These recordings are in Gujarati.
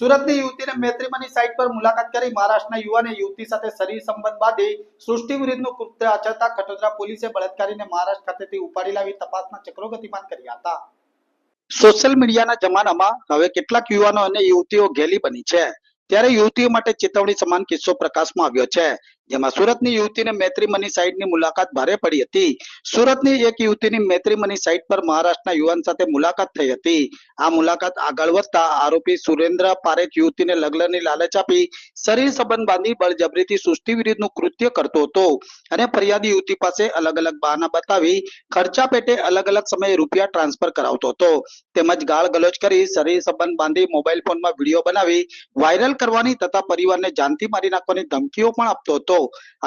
સુરતની યુવતીને મૈત્રીમાંની સાઇટ પર મુલાકાત કરી મહારાષ્ટ્રના યુવાને યુવતી સાથે શરીર સંબંધ બાંધી સૃષ્ટિ વિરુદ્ધનું કૃત્ય આચરતા કટોદરા પોલીસે બળાત્કારીને મહારાષ્ટ્ર ખાતેથી ઉપાડી લાવી તપાસના ચક્રો ગતિમાન કર્યા હતા. સોશિયલ મીડિયાના જમાનામાં હવે કેટલાક યુવાનો અને યુવતીઓ ઘેલી બની છે. ત્યારે યુવતીઓ માટે ચેતવણી સમાન કિસ્સો પ્રકાશમાં આવ્યો છે. જેમાં સુરતની યુવતીને મૈત્રીમની સાઇટની મુલાકાત ભારે પડી હતી. સુરતની એક યુવતીની મૈત્રીમની સાઇટ પર મહારાષ્ટ્રના યુવાન સાથે મુલાકાત થઈ હતી. આ મુલાકાત આગળ વધતા આરોપી સુરેન્દ્ર પારેખ યુવતીને લગ્નની લાલચ આપી શરીર સંબંધ બાંધી બળજબરીથી સૃષ્ટિ વિરુદ્ધનું કૃત્ય કરતો હતો અને ફરિયાદી યુવતી પાસે અલગ અલગ બહાના બતાવી ખર્ચા પેટે અલગ અલગ સમયે રૂપિયા ટ્રાન્સફર કરાવતો હતો. તેમજ ગાળ ગલોચ કરી શરીર સંબંધ બાંધી મોબાઈલ ફોનમાં વીડિયો બનાવી વાયરલ કરવાની તથા પરિવારને જાનથી મારી નાખવાની ધમકીઓ પણ આપતો હતો.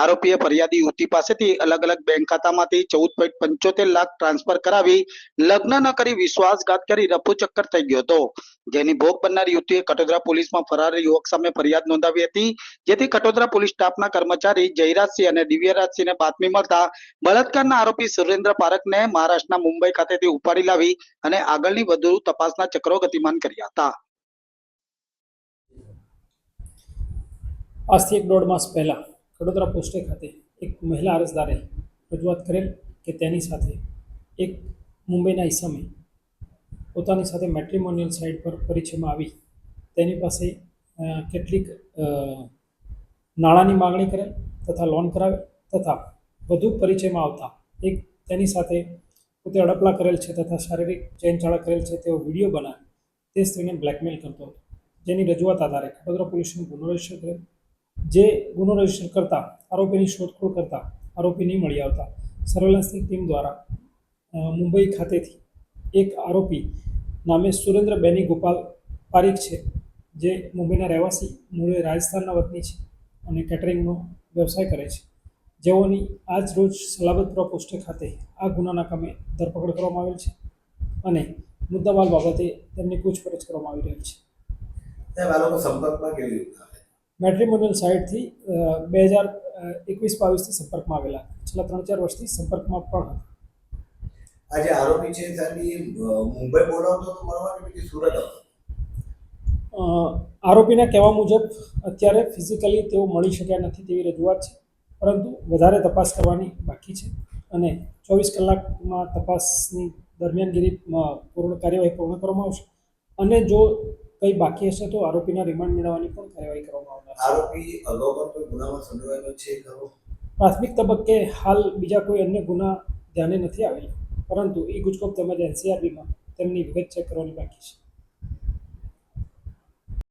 આરોપીએ ફરિયાદી યુવતી પાસેથી અલગ અલગ બેંક ખાતામાંથી ચૌદ પોઈન્ટ પંચોતેર લાખ ટ્રાન્સફર કરાવી લગ્ન ન કરી વિશ્વાસઘાત કરી રફુ ચક્કર થઈ ગયો હતો. જેની ભોગ બનનાર યુવતીએ કટોદરા પોલીસમાં ફરાર યુવક સામે ફરિયાદ નોંધાવી હતી. જેથી કટોદરા પોલીસ સ્ટાફના કર્મચારી જયરાજસિંહ અને દિવ્યરાજસિંહને બાતમી મળતા બળાત્કારના આરોપી સુરેન્દ્ર પારકને મહારાષ્ટ્રના મુંબઈ ખાતેથી ઉપાડી લાવી અને આગળની વધુ તપાસના ચક્રો ગતિમાન કર્યા હતા. આજથી દોઢ માસ પહેલાં વડોદરા પોસ્ટે ખાતે એક મહિલા અરજદારે રજૂઆત કરેલ કે તેની સાથે એક મુંબઈના ઇસમે પોતાની સાથે મેટ્રિમોનિયલ સાઇટ પર પરિચયમાં આવી. તેની પાસે કેટલીક નાણાંની માગણી કરેલ તથા લોન કરાવે તથા વધુ પરિચયમાં આવતા એક તેની સાથે પોતે અડપલા કરેલ છે તથા શારીરિક ચેનચાળા કરેલ છે તેવો વીડિયો બનાવે તે સ્ત્રીને બ્લેકમેલ કરતો હતો. જેની રજૂઆત આધારે વડોદરા પોલીસનો ગુનો રજિસ્ટર જે ગુનો રજિસ્ટર કરતા, આરોપીની શોધખોળ કરતા, આરોપી નહીં મળી આવતા. સર્વેલન્સની ટીમ દ્વારા મુંબઈ ખાતેથી એક આરોપી નામે સુરેન્દ્ર બેની ગોપાલ પારીખ છે, જે મુંબઈના રહેવાસી, મૂળે રાજસ્થાનના વતની છે અને કેટરિંગનો વ્યવસાય કરે છે. જેઓની આજ રોજ સલાબતપુરા પોસ્ટે ખાતે આ ગુનાના કામે ધરપકડ કરવામાં આવેલ છે અને મુદ્દામાલ બાબતે તેમની પૂછપરછ કરવામાં આવી રહી છે. સંપર્કમાં કેવી રીતના મેટ્રિમોનિયલ સાઇટથી બે હજાર એકવીસ બાવીસથી સંપર્કમાં આવેલા. છેલ્લા ત્રણ ચાર વર્ષથી સંપર્કમાં પણ હતા. આજે આરોપી છે સાહેબ મુંબઈ બોલાવતો હતો મળવા કે સુરત હતો? આરોપીના કહેવા મુજબ અત્યારે ફિઝિકલી તેઓ મળી શક્યા નથી તેવી રજૂઆત છે. પરંતુ વધારે તપાસ કરવાની બાકી છે અને ચોવીસ કલાકમાં તપાસની દરમિયાનગીરી પૂર્ણ કાર્યવાહી પૂર્ણ કરવામાં આવશે. અને જો કંઈ બાકી હશે તો આરોપીના રિમાન્ડ મેળવવાની પણ કાર્યવાહી કરવામાં આવશે આરોપી અગાઉ પણ કોઈ ગુનામાં સંડોવાયેલો છે ખરો પ્રાથમિક તબક્કે હાલ બીજા કોઈ અન્ય ગુના ધ્યાને નથી આવેલા. પરંતુ ઈ ગુજકોપ તેમજ એનસીઆરબીમાં તેમની વિગત ચેક કરવાની બાકી છે.